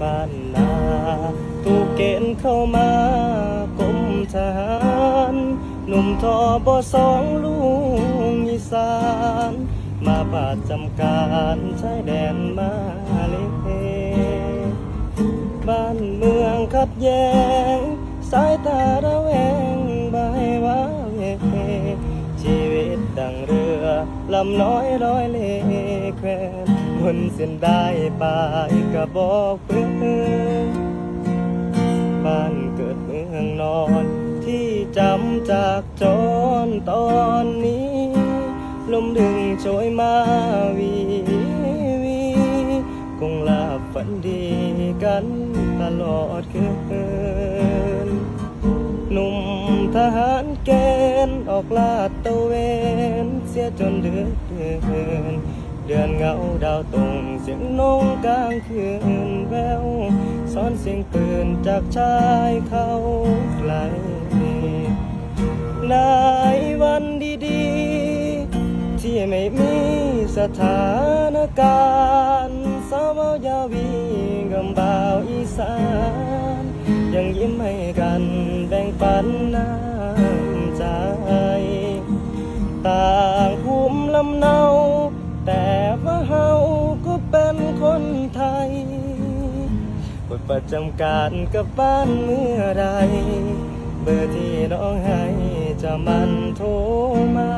บ้านนาถูกเกณฑ์เข้ามากรมทหารหนุ่มทอบอสองลูกอีสาน มาปาดจำการชายแดนมาเลบ้านเมืองขัดแย้ง สายตาระแวงบายว่าเวชีวิตดังเรือลำน้อยร้อยเลแคว นบนเส้นได้ปายกระบอกเพื่อนบ้านเกิดเมืองนอน ที่จำจากจนตอนนี้ ลมดึงโชยมาวีวีคงหลับฝันดีกันตลอดคืนหนุ่มทหารเกณฑ์ออกลาดตระเวน เสียจนเดือดเดือน เดือนเงาดาวตรงเสียงนงกลางคืนแววซ้อนเสียงปืนจากชายเขาไกลในวันดีๆ ที่ไม่มีสถานการณ์สาวยาวีกำบ่าวอีสาน ยังยิ้มให้กันแบ่งปันน้ำ ดประจำการกับบ้านเมื่อใดเบอร์ที่น้องให้จะมันโทรมา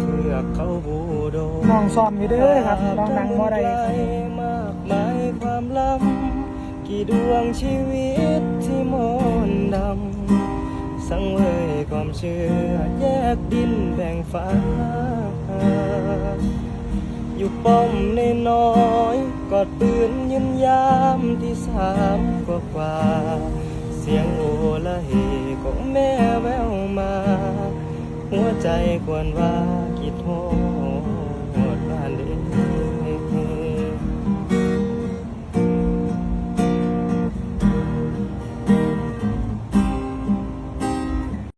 เพื่อเขาบูโดน้องซ้อมอยู่เด้อครับน้องนังบ่ได้มากมายความล้ำกี่ดวงชีวิตที่มนต์ดำ สังเวยความเชื่อแยกดินแบ่งฟ้า อยู่ป้อมในน้อยๆ กอดตื่นยิ้มยามที่สามกว่ากว่า เสียงโอละเหของแม่แววมา หัวใจควรว่าคิดโทษบ้านเด็